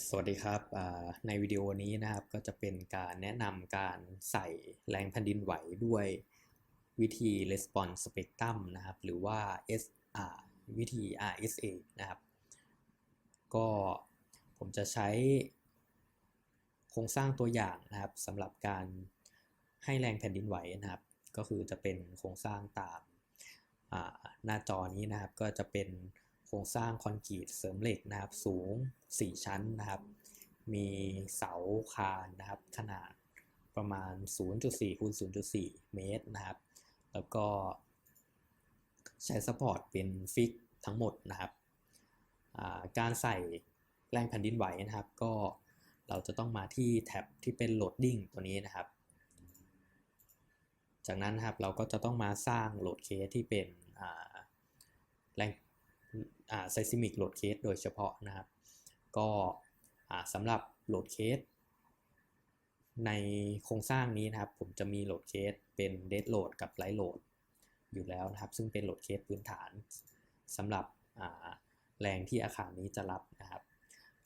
สวัสดีครับในวิดีโอนี้นะครับก็จะเป็นการแนะนำการใส่แรงแผ่นดินไหวด้วยวิธี response spectrum นะครับ หรือว่า SR วิธี RSA นะครับ ก็ผมจะใช้โครงสร้างตัวอย่างนะครับสำหรับการให้แรงแผ่นดินไหวนะครับ ก็คือจะเป็นโครงสร้างตามหน้าจอนี้นะครับ ก็จะเป็น ครงสร้างคอนกรีตเสริมเหล็กนะครับสูง 4 ชั้นนะครับ มีเสาคานนะครับ ขนาดประมาณ 0.4คูณ0.4 เมตรนะครับ แล้วก็ใช้สปอร์ตเป็นฟิกทั้งหมดนะครับาการใส่แรงแผ่นดินไหวนะครับ ก็เราจะต้องมาที่แท็บที่เป็นโหลดดิ้งตัวนี้นะครับ จากนั้นนะครับเราก็จะต้องมาสร้างโหลดเคสที่เป็นแรง ไซซิมิกโหลดเคสโดยเฉพาะนะครับ ก็สำหรับโหลดเคสในโครงสร้างนี้นะครับ ผมจะมีโหลดเคสเป็นเดดโหลดกับไลท์โหลดอยู่แล้วนะครับ ซึ่งเป็นโหลดเคสพื้นฐานสำหรับแรงที่อาคารนี้จะรับนะครับ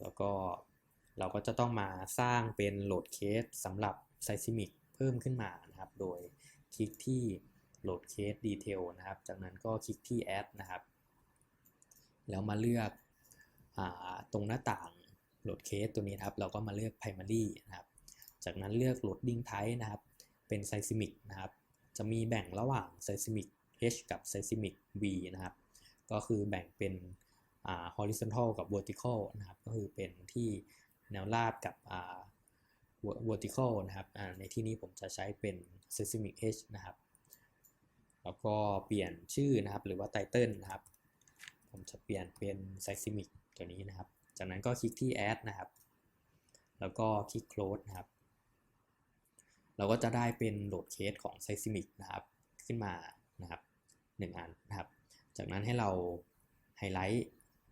แล้วก็เราก็จะต้องมาสร้างเป็นโหลดเคสสำหรับไซซิมิกเพิ่มขึ้นมานะครับ โดยคลิกที่โหลดเคสดีเทลนะครับ จากนั้นก็คลิกที่ add นะครับ แล้วมาเลือกอตรงหน้าต่างโหลดเคสตัวนี้ครับเราก็มาเลือก primary นะครับจากนั้นเลือก loading type นะครับ เป็น seismic นะครับ จะมีแบ่งระหว่าง seismic H กับ seismic V นะครับ ก็คือแบ่งเป็น horizontal กับ vertical นะครับ ก็คือเป็นที่แนวราบกับ vertical นะครับในที่นี้ผมจะใช้เป็น seismic H นะครับ แล้วก็เปลี่ยนชื่อนะครับ หรือว่า title นะครับ ผมจะเปลี่ยนเป็น seismic ตัวนี้นะครับ จากนั้นก็คลิกที่ add นะครับ แล้วก็คลิก close นะครับ เราก็จะได้เป็นโหลดเคสของ seismic นะครับ ขึ้นมานะครับหนึ่งอันนะครับ จากนั้นให้เราไฮไลท์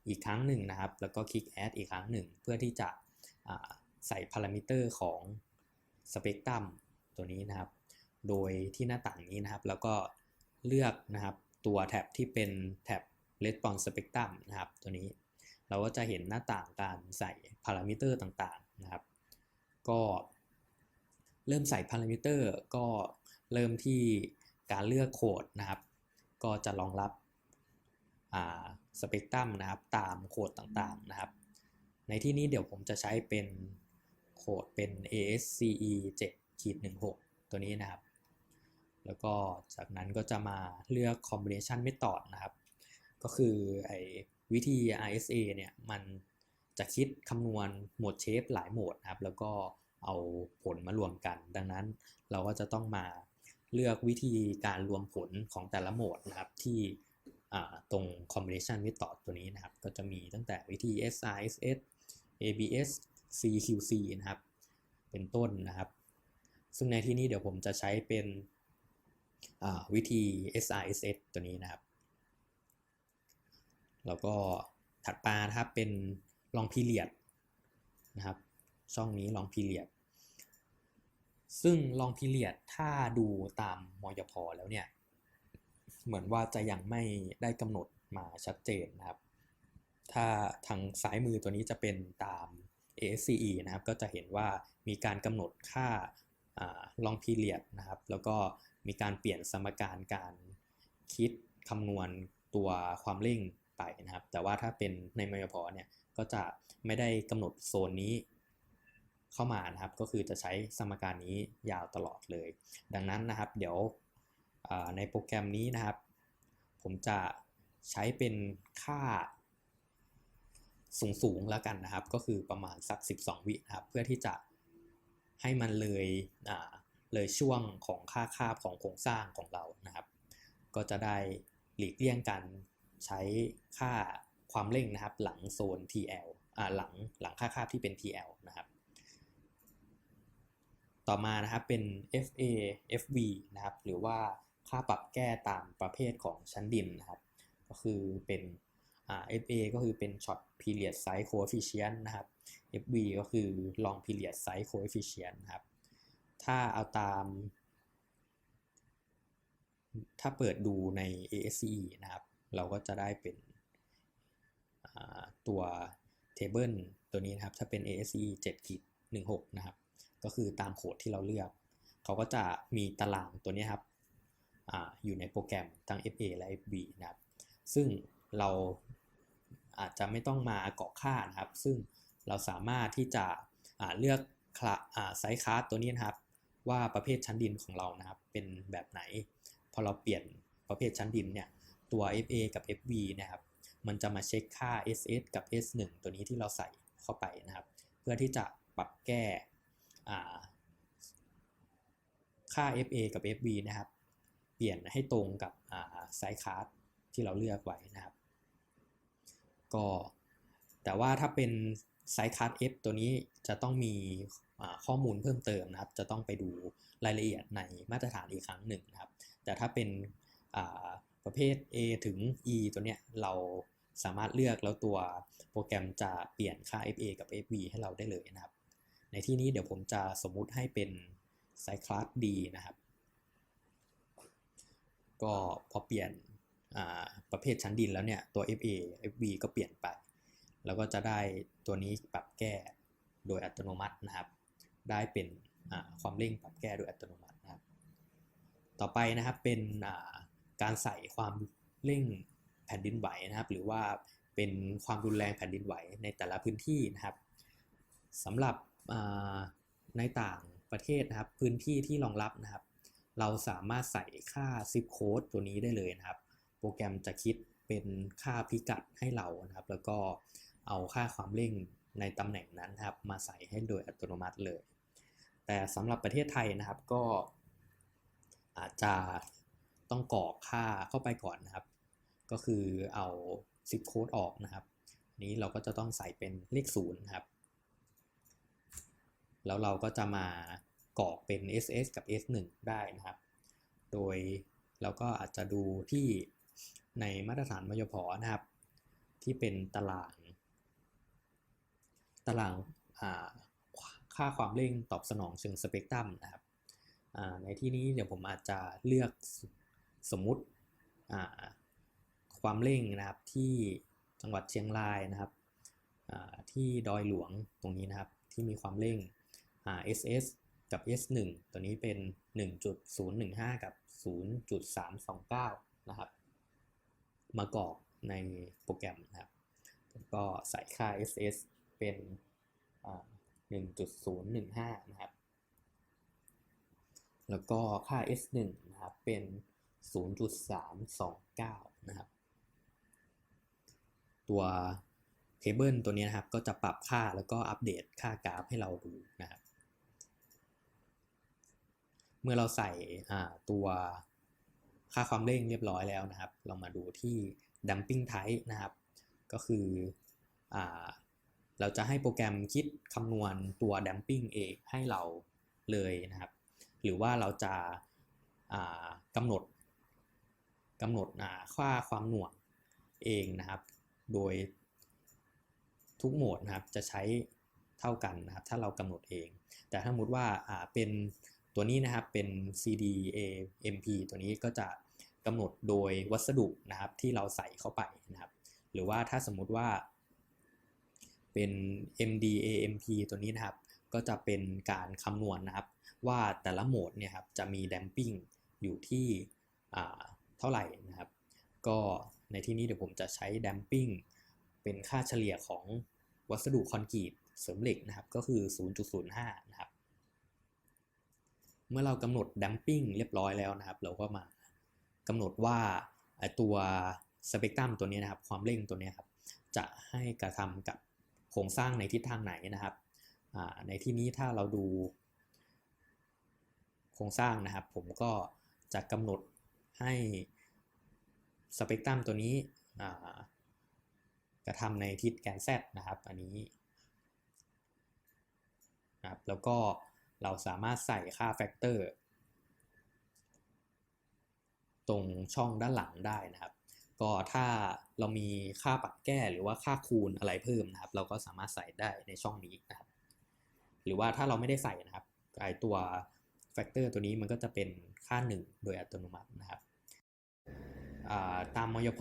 อีกครั้งหนึ่งนะครับ แล้วก็คลิก add อีกครั้งหนึ่ง เพื่อที่จะใส่พารามิเตอร์ของสเปกตรัมตัวนี้นะครับ โดยที่หน้าต่างนี้นะครับ แล้วก็เลือกนะครับตัวแท็บที่เป็นแท็บ response spectrum นะครับ ตัวนี้เราก็จะเห็นหน้าต่างการใส่พารามิเตอร์ต่างๆนะครับ ก็เริ่มใส่พารามิเตอร์ก็เริ่มที่การเลือกโคดนะครับ ก็จะรองรับสเปกตรัมนะครับตามโคดต่างๆนะครับ ในที่นี้เดี๋ยวผมจะใช้เป็นโคดเป็น ASCE 7-16 ตัวนี้นะครับ แล้วก็จากนั้นก็จะมาเลือก combination method นะครับ ก็คือไอ้วิธี RSA เนี่ยมันจะคิดคำนวณโหมดเชฟหลายโหมดนะครับ แล้วก็เอาผลมารวมกัน ดังนั้นเราก็จะต้องมาเลือกวิธีการรวมผลของแต่ละโหมดนะครับที่ตรง combination method ตัวนี้นะครับ ก็จะมีตั้งแต่วิธี SRSS ABS CQC นะครับ เป็นต้นนะครับ ซึ่งในที่นี้เดี๋ยวผมจะใช้เป็นวิธี SRSS ตัวนี้นะครับ แล้วก็ถัดมานะครับเป็นลองพีเรียดนะครับ ช่องนี้ลองพีเรียด ซึ่งลองพีเรียดถ้าดูตามมยพแล้วเนี่ย เหมือนว่าจะยังไม่ได้กำหนดมาชัดเจนนะครับ ถ้าทางซ้ายมือตัวนี้จะเป็นตาม ASCE นะครับ ก็จะเห็นว่ามีการกำหนดค่าลองพีเรียดนะครับ แล้วก็มีการเปลี่ยนสมการการคิดคำนวณตัวความเร่ง ไปนะครับ แต่ว่าถ้าเป็นในมยพเนี่ยก็จะไม่ได้กำหนดโซนนี้เข้ามานะครับ ก็คือจะใช้สมการนี้ยาวตลอดเลย ดังนั้นนะครับ เดี๋ยวในโปรแกรมนี้นะครับ ผมจะใช้เป็นค่าสูงๆแล้วกันนะครับ ก็คือประมาณสัก 12 วินะครับ เพื่อที่จะให้มันเลยเลยช่วงของค่าคาบของโครงสร้างของเรานะครับ ก็จะได้หลีกเลี่ยงการ ใช้ค่าความเร่งนะครับ หลังโซน TL อ่าหลังหลังค่าคาบที่เป็น TL นะครับ ต่อมานะครับเป็น FA FV นะครับหรือว่าค่าปรับแก้ตามประเภทของชั้นดินนะครับ ก็คือเป็นอ่า FA ก็คือเป็น Short Period Size Coefficient นะครับ FV ก็คือ Long Period Size Coefficient นะครับ ถ้าเอาตาม ถ้าเปิดดูใน ASCE นะครับ เราก็จะได้เป็นตัว table ตัวนี้นะครับ ถ้าเป็น ASE 7ขีด16 นะครับ ก็คือตามโค้ดที่เราเลือก เขาก็จะมีตารางตัวนี้ครับออยู่ในโปรแกรมทั้ง FA และ FB นะครับ ซึ่งเราอาจจะไม่ต้องมากรอกค่านะครับ ซึ่งเราสามารถที่จะเลือกไซส์คลาสตัวนี้นะครับ ว่าประเภทชั้นดินของเรานะครับ เป็นแบบไหน พอเราเปลี่ยนประเภทชั้นดินเนี่ย ตัว FA กับ FV นะครับ มันจะมาเช็คค่า SS กับ S1 ตัวนี้ที่เราใส่เข้าไปนะครับ เพื่อที่จะปรับแก้ค่า FA กับ FV นะครับ เปลี่ยนให้ตรงกับไซส์คลาสที่เราเลือกไว้นะครับ ก็แต่ว่าถ้าเป็นไซส์คลาส F ตัวนี้จะต้องมีข้อมูลเพิ่มเติมนะครับ จะต้องไปดูรายละเอียดในมาตรฐานอีกครั้งหนึ่งนะครับ แต่ถ้าเป็น ประเภท A ถึง E ตัวเนี้ยเราสามารถเลือกแล้วตัวโปรแกรมจะเปลี่ยนค่า FA กับ FV ให้เราได้เลยนะครับ ในที่นี้เดี๋ยวผมจะสมมุติให้เป็นไซคลาส D นะครับ ก็พอเปลี่ยนประเภทชั้นดินแล้วเนี่ยตัว FA FV ก็เปลี่ยนไป แล้วก็จะได้ตัวนี้ปรับแก้โดยอัตโนมัตินะครับ ได้เป็นความเร่งปรับแก้โดยอัตโนมัตินะครับ ต่อไปนะครับเป็น การใส่ความเร่งแผ่นดินไหวนะครับ หรือว่าเป็นความรุนแรงแผ่นดินไหวในแต่ละพื้นที่นะครับสำหรับในต่างประเทศนะครับ พื้นที่ที่รองรับนะครับ เราสามารถใส่ค่า zip code ตัวนี้ได้เลยนะครับ โปรแกรมจะคิดเป็นค่าพิกัดให้เรานะครับ แล้วก็เอาค่าความเร่งในตำแหน่งนั้นครับมาใส่ให้โดยอัตโนมัติเลย แต่สำหรับประเทศไทยนะครับก็อาจจะ ต้องกรอกค่าเข้าไปก่อนนะครับ ก็คือเอาซิปโค้ดออกนะครับนี้เราก็จะต้องใส่เป็นเลขศูนย์ครับ แล้วเราก็จะมากรอกเป็น SS กับ S1 ได้นะครับ โดยเราก็อาจจะดูที่ในมาตรฐานมยพนะครับ ที่เป็นตาราง ตารางค่าความเร่งตอบสนองเชิงสเปกตรัมนะครับในที่นี้เดี๋ยวผมอาจจะเลือก สมมุติความเร่งนะครับที่จังหวัดเชียงรายนะครับที่ดอยหลวงตรงนี้นะครับที่มีความเร่ง SS กับ S1 ตัวนี้เป็น 1.015 กับ 0.329 นะครับ มากรอกในโปรแกรมนะครับ ก็ใส่ค่า SS เป็น 1.015 นะครับ แล้วก็ค่า S1 นะครับเป็น 0.329 นะครับ ตัวเทเบิลตัวนี้นะครับ ก็จะปรับค่าแล้วก็อัปเดตค่ากราฟให้เราดูนะครับ เมื่อเราใส่ตัวค่าความเร่งเรียบร้อยแล้วนะครับ เรามาดูที่ dumping type นะครับ ก็คืออเราจะให้โปรแกรมคิดคำนวณตัว damping เองให้เราเลยนะครับ หรือว่าเราจะกำหนด กำหนดค่าความหน่วงเองนะครับ โดยทุกโหมดนะครับจะใช้เท่ากันนะครับ ถ้าเรากำหนดเอง แต่ถ้าสมมติว่าเป็นตัวนี้นะครับเป็น CDAMP ตัวนี้ก็จะกำหนดโดยวัสดุนะครับที่เราใส่เข้าไปนะครับ หรือว่าถ้าสมมุติว่าเป็น MDAMP ตัวนี้นะครับ ก็จะเป็นการคำนวณนนะครับ ว่าแต่ละโหมดเนี่ยครับจะมี damping อยู่ที่ เท่าไหร่นะครับ ก็ในที่นี้เดี๋ยวผมจะใช้ damping เป็นค่าเฉลี่ยของวัสดุคอนกรีตเสริมเหล็กนะครับ ก็คือ 0.05 นะครับ เมื่อเรากำหนด damping เรียบร้อยแล้วนะครับ เราก็มากำหนดว่าตัวสเปกตรัมตัวนี้นะครับ ความเร่งตัวนี้ครับ จะให้กระทำกับโครงสร้างในทิศทางไหนนะครับในที่นี้ถ้าเราดูโครงสร้างนะครับ ผมก็จะกำหนด ให้สเปกตรัมตัวนี้กระทำในทิศแกน Z นะครับ อันนี้นะครับแล้วก็เราสามารถใส่ค่าแฟกเตอร์ตรงช่องด้านหลังได้นะครับ ก็ถ้าเรามีค่าปรับแก้หรือว่าค่าคูณอะไรเพิ่มนะครับ เราก็สามารถใส่ได้ในช่องนี้นะครับ หรือว่าถ้าเราไม่ได้ใส่นะครับไอตัวแฟกเตอร์ตัวนี้มันก็จะเป็น ค่า 1 โดยอัตโนมัตินะครับตามมยพ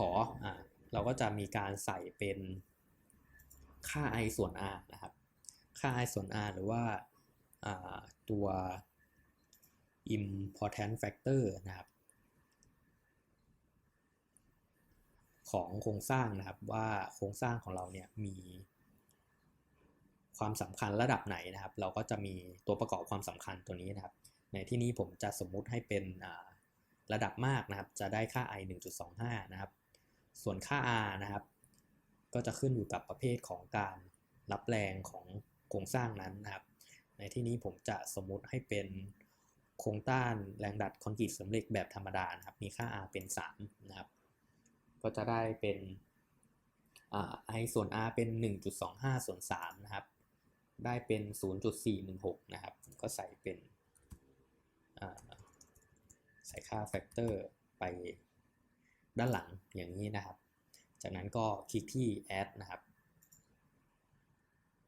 เราก็จะมีการใส่เป็นค่า i ส่วน r นะครับ ค่า i ส่วน r หรือว่าตัว important factor นะครับ ของโครงสร้างนะครับว่าโครงสร้างของเราเนี่ยมีความสำคัญระดับไหนนะครับ เราก็จะมีตัวประกอบความสำคัญตัวนี้นะครับ ในที่นี้ผมจะสมมุติให้เป็นระดับมากนะครับ จะได้ค่า i 1.25 นะครับ ส่วนค่า r นะครับ ก็จะขึ้นอยู่กับประเภทของการรับแรงของโครงสร้างนั้นนะครับ ในที่นี้ผมจะสมมุติให้เป็นโครงต้านแรงดัดคอนกรีตเสริมเหล็กแบบธรรมดานะครับ มีค่า r เป็น 3 นะครับ ก็จะได้เป็นไอส่วน r เป็น 1.25 ส่วน 3 นะครับ ได้เป็น 0.416 นะครับ ก็ใส่เป็น ใส่ค่าแฟกเตอร์ไปด้านหลังอย่างนี้นะครับ จากนั้นก็คลิกที่ add นะครับ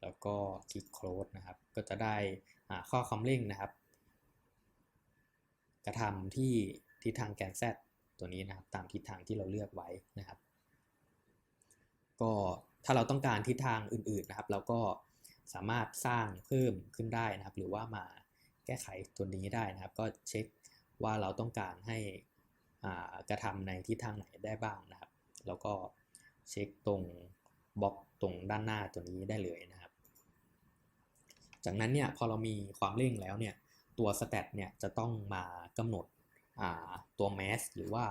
แล้วก็คลิก close นะครับ ก็จะได้ข้อคำเร่งนะครับ กระทำที่ทิศทางแกน z ตัวนี้นะครับ ตามทิศทางที่เราเลือกไว้นะครับ ก็ถ้าเราต้องการทิศทางอื่นๆนะครับ เราก็สามารถสร้างเพิ่มขึ้นได้นะครับ หรือว่ามา แก้ไขตัวนี้ได้นะครับ ก็เช็คว่าเราต้องการให้กระทำในทิศทางไหนได้บ้างนะครับ แล้วก็เช็คตรงบล็อกตรงด้านหน้าตัวนี้ได้เลยนะครับ จากนั้นเนี่ยพอเรามีความเร่งแล้วเนี่ยตัวสแตทเนี่ยจะต้องมากำหนดตัวแมสหรือว่า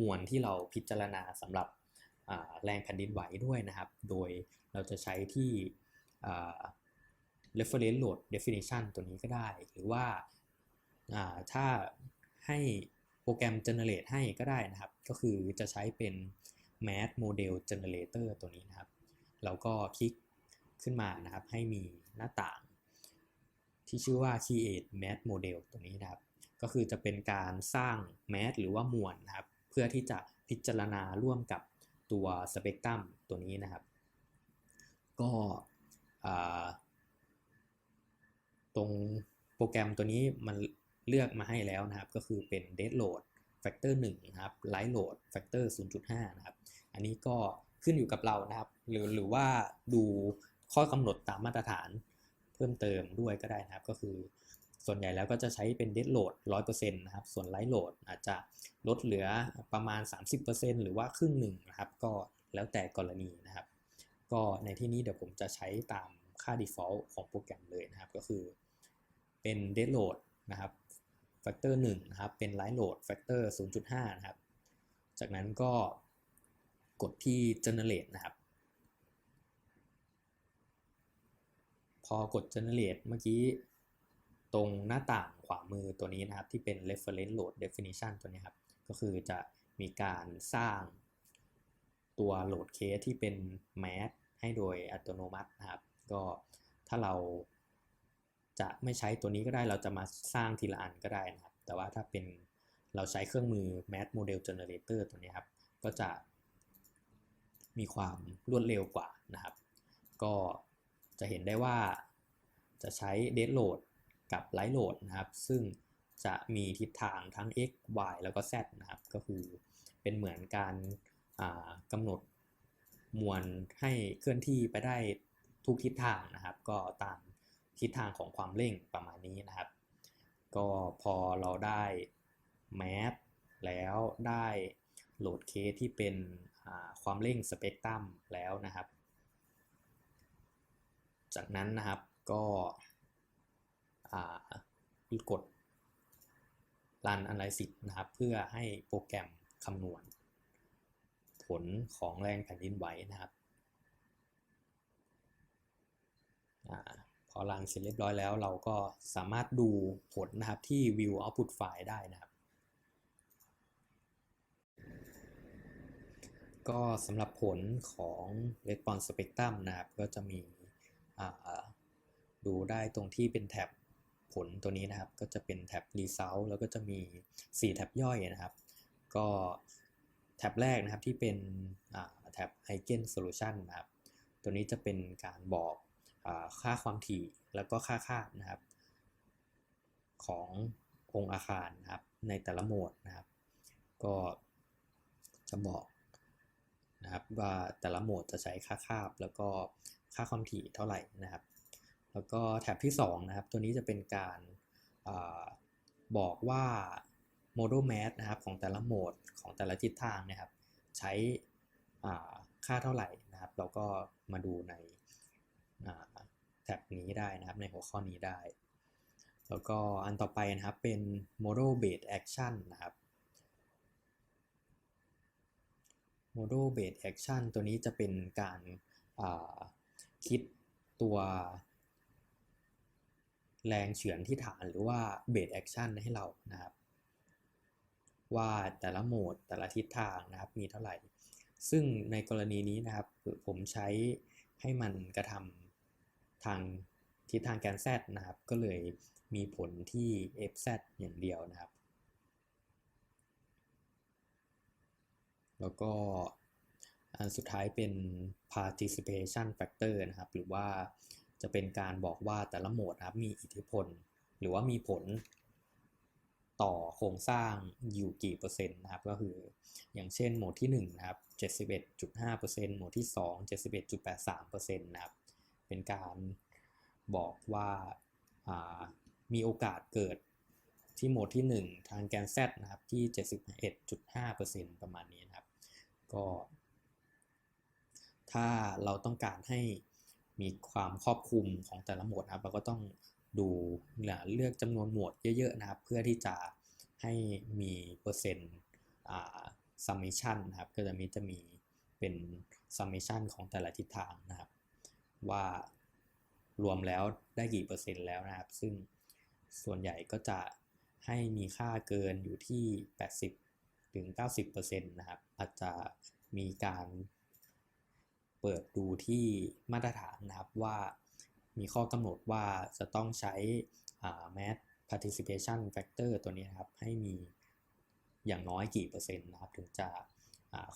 มวลที่เราพิจารณาสำหรับแรงแผ่นดินไหวด้วยนะครับ โดยเราจะใช้ที่ reference load definition ตัวนี้ก็ได้ หรือว่าถ้าให้โปรแกรม generate ให้ก็ได้นะครับ ก็คือจะใช้เป็น math model generator ตัวนี้นะครับเราก็คลิกขึ้นมานะครับ ให้มีหน้าต่าง ที่ชื่อว่า create math model ตัวนี้นะครับ ก็คือจะเป็นการสร้าง math หรือว่ามวลนะครับ เพื่อที่จะพิจารณาร่วมกับตัวสเปกตรัมตัวนี้นะครับ ก็ ตรงโปรแกรมตัวนี้มันเลือกมาให้แล้วนะครับ ก็คือเป็น dead load factor 1นะครับ light load factor 0.5 นะครับ อันนี้ก็ขึ้นอยู่กับเรานะครับ หรือหรือว่าดูข้อกำหนดตามมาตรฐานเพิ่มเติมด้วยก็ได้นะครับ ก็คือส่วนใหญ่แล้วก็จะใช้เป็น dead load 100%นะครับ ส่วน light load อาจจะลดเหลือประมาณ 30%หรือว่าครึ่งหนึ่งนะครับ ก็แล้วแต่กรณีนะครับ ก็ในที่นี้เดี๋ยวผมจะใช้ตามค่า default ของโปรแกรมเลยนะครับ ก็คือ เป็น dead load นะครับ factor 1นะครับ เป็น light load factor 0.5นะครับ จากนั้นก็กดที่ generate นะครับ พอกด generate เมื่อกี้ตรงหน้าต่างขวามือตัวนี้นะครับ ที่เป็น reference load definition ตัวนี้ครับ ก็คือจะมีการสร้างตัว load case ที่เป็น math ให้โดยอัตโนมัตินะครับ ก็ถ้าเรา จะไม่ใช้ตัวนี้ก็ได้เราจะมาสร้างทีละอันก็ได้นะครับ แต่ว่าถ้าเป็นเราใช้เครื่องมือ Math Model Generator ตัวนี้ครับ ก็จะมีความรวดเร็วกว่านะครับ ก็จะเห็นได้ว่าจะใช้ Dead Load กับ Light Load นะครับ ซึ่งจะมีทิศทางทั้ง x y แล้วก็ z นะครับ ก็คือเป็นเหมือนการกำหนดมวลให้เคลื่อนที่ไปได้ทุกทิศทางนะครับ ก็ตาม ทิศทางของความเร่งประมาณนี้นะครับ ก็พอเราได้แมปแล้วได้โหลดเคสที่เป็นความเร่งสเปกตรัมแล้วนะครับ จากนั้นนะครับก็กด Run Analysis นะครับ เพื่อให้โปรแกรมคำนวณ ผลของแรงแผ่นดินไหวนะครับ อรันเสร็จเรียบร้อยแล้ว เราก็สามารถดูผลนะครับที่ View Output File ได้นะครับ ก็สำหรับผลของ Response Spectrum นะครับ ก็จะมีดูได้ตรงที่เป็นแท็บผลตัวนี้นะครับ ก็จะเป็นแท็บ Result แล้วก็จะมี 4 แท็บย่อยนะครับ ก็แท็บแรกนะครับที่เป็นแท็บ Eigen Solution นะครับ ตัวนี้จะเป็นการบอก ค่าความถี่แล้วก็ค่าคาดนะครับ ขององค์อาคารนะครับในแต่ละโหมดนะครับ ก็จะบอกนะครับว่าแต่ละโหมดจะใช้ค่าคาบ แล้วก็ค่าความถี่เท่าไหร่นะครับ แล้วก็แท็บที่2นะครับตัวนี้จะเป็นการอาบอกว่า model mass นะครับของแต่ละโหมดของแต่ละทิศทางนะครับ ใช้ค่าเท่าไหร่นะครับ เราก็มาดูใน แท็บนี้ได้นะครับในหัวข้อนี้ได้ แล้วก็อันต่อไปนะครับเป็น model based action นะครับ model based action ตัวนี้จะเป็นการคิดตัวแรงเฉือนที่ฐานหรือว่า base action ให้เรานะครับ ว่าแต่ละโหมดแต่ละทิศทางนะครับมีเท่าไหร่ ซึ่งในกรณีนี้นะครับผมใช้ให้มันกระทำ ทางทิศทางแกน z นะครับ ก็เลยมีผลที่ fz อย่างเดียวนะครับ แล้วก็อันสุดท้ายเป็น participation factor นะครับ หรือว่าจะเป็นการบอกว่าแต่ละโหมดนะครับมีอิทธิพล หรือว่ามีผลต่อโครงสร้างอยู่กี่เปอร์เซ็นต์นะครับ ก็คืออย่างเช่นโหมดที่1นะครับ 71.5%โหมดที่ 2 71.83%นะครับ เป็นการบอกว่ามีโอกาสเกิดที่โหมดที่ 1 ทางแกน Z นะครับที่ 71.5%ประมาณนี้นะครับก็ถ้าเราต้องการให้มีความครอบคลุมของแต่ละโหมดนะครับ เราก็ต้องดูเลือกจำนวนโหมดเยอะๆนะครับ เพื่อที่จะให้มีเปอร์เซ็นต์ซัมมิชันนะครับ ก็จะมีจะมีเป็นซัมมิชันของแต่ละทิศทางนะครับ ว่ารวมแล้วได้กี่เปอร์เซ็นต์แล้วนะครับ ซึ่งส่วนใหญ่ก็จะให้มีค่าเกินอยู่ที่ 80ถึง90%นะครับ อาจจะมีการเปิดดูที่มาตรฐานนะครับว่ามีข้อกำหนดว่าจะต้องใช้ mass participation factor ตัวนี้นะครับ ให้มีอย่างน้อยกี่เปอร์เซ็นต์นะครับ ถึงจะ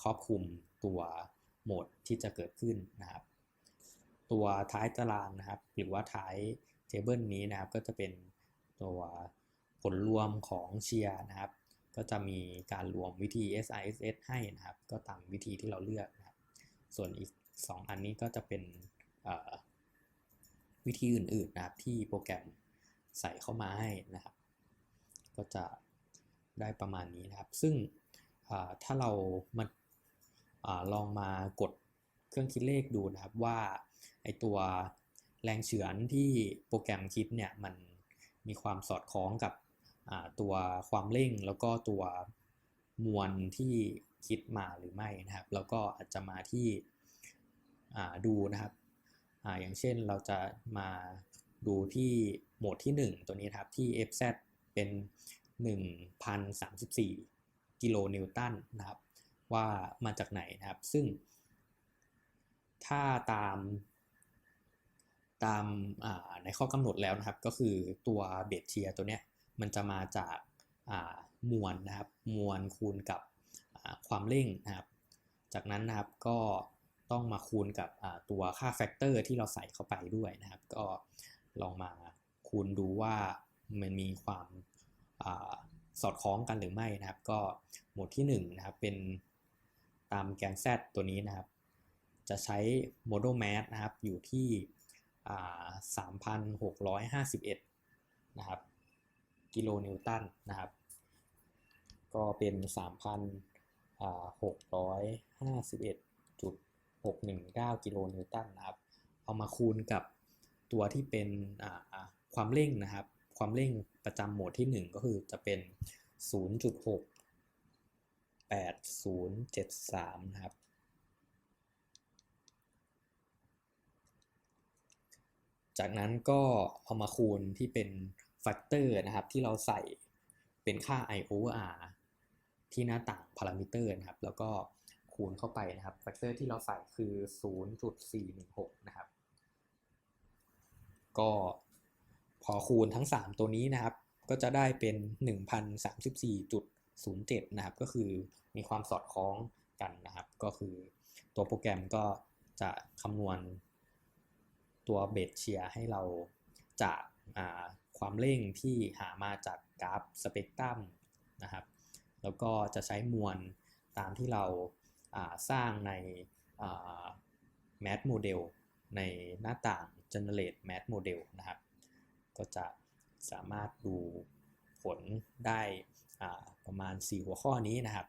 ครอบคลุมตัวโหมดที่จะเกิดขึ้นนะครับ ตัวท้ายตารางนะครับ หรือว่าท้ายเทเบิลนี้นะครับ ก็จะเป็นตัวผลรวมของเชียร์นะครับ ก็จะมีการรวมวิธี SISS ให้นะครับ ก็ตามวิธีที่เราเลือกนะครับ ส่วนอีก 2 อันนี้ก็จะเป็นวิธีอื่นๆนะครับที่โปรแกรมใส่เข้ามาให้นะครับ ก็จะได้ประมาณนี้นะครับ ซึ่งถ้าเรามาลองมากด เครื่องคิดเลขดูนะครับว่าไอตัวแรงเฉือนที่โปรแกรมคิดเนี่ยมันมีความสอดคล้องกับตัวความเร่งแล้วก็ตัวมวลที่คิดมาหรือไม่นะครับ แล้วก็อาจจะมาที่ดูนะครับออย่างเช่นเราจะมาดูที่โหมดที่ 1 ตัวนี้ครับที่ fz เป็น 1,034 กิโลนิวตันนะครับ ว่ามาจากไหนนะครับ ซึ่ง ถ้าตาม ตามในข้อกำหนดแล้วนะครับ ก็คือตัวเบสเชียตัวเนี้ยมันจะมาจากมวลนะครับ มวลคูณกับความเร่งนะครับ จากนั้นนะครับก็ต้องมาคูณกับตัวค่าแฟกเตอร์ที่เราใส่เข้าไปด้วยนะครับ ก็ลองมาคูณดูว่ามันมีความอสอดคล้องกันหรือไม่นะครับ ก็หมวดที่1นะครับเป็นตามแกน Z ตัวนี้นะครับ จะใช้ model mass นะครับ อยู่ที่ 3,651 นะครับ กิโลนิวตันนะครับ ก็เป็น 3,651จุด619 กิโลนิวตันนะครับ เอามาคูณกับตัวที่เป็นความเร่งนะครับ ความเร่งประจำโหมดที่ 1 ก็คือจะเป็น 0.6 8073 นะครับ จากนั้นก็เอามาคูณที่เป็นแฟกเตอร์นะครับที่เราใส่เป็นค่า i over r ที่หน้าต่างพารามิเตอร์นะครับ แล้วก็คูณเข้าไปนะครับแฟกเตอร์ที่เราใส่คือ 0.416 นะครับ ก็พอคูณทั้ง 3 ตัวนี้นะครับ ก็จะได้เป็น 1,034.07 นะครับ ก็คือมีความสอดคล้องกันนะครับ ก็คือตัวโปรแกรมก็จะคำนวณ ตัวเบสเชียร์ให้เราจากความเร่งที่หามาจากกราฟสเปกตรัมนะครับ แล้วก็จะใช้มวลตามที่เราสร้างใน Math Model ในหน้าต่าง generate math model นะครับ ก็จะสามารถดูผลได้ประมาณ 4 หัวข้อนี้นะครับ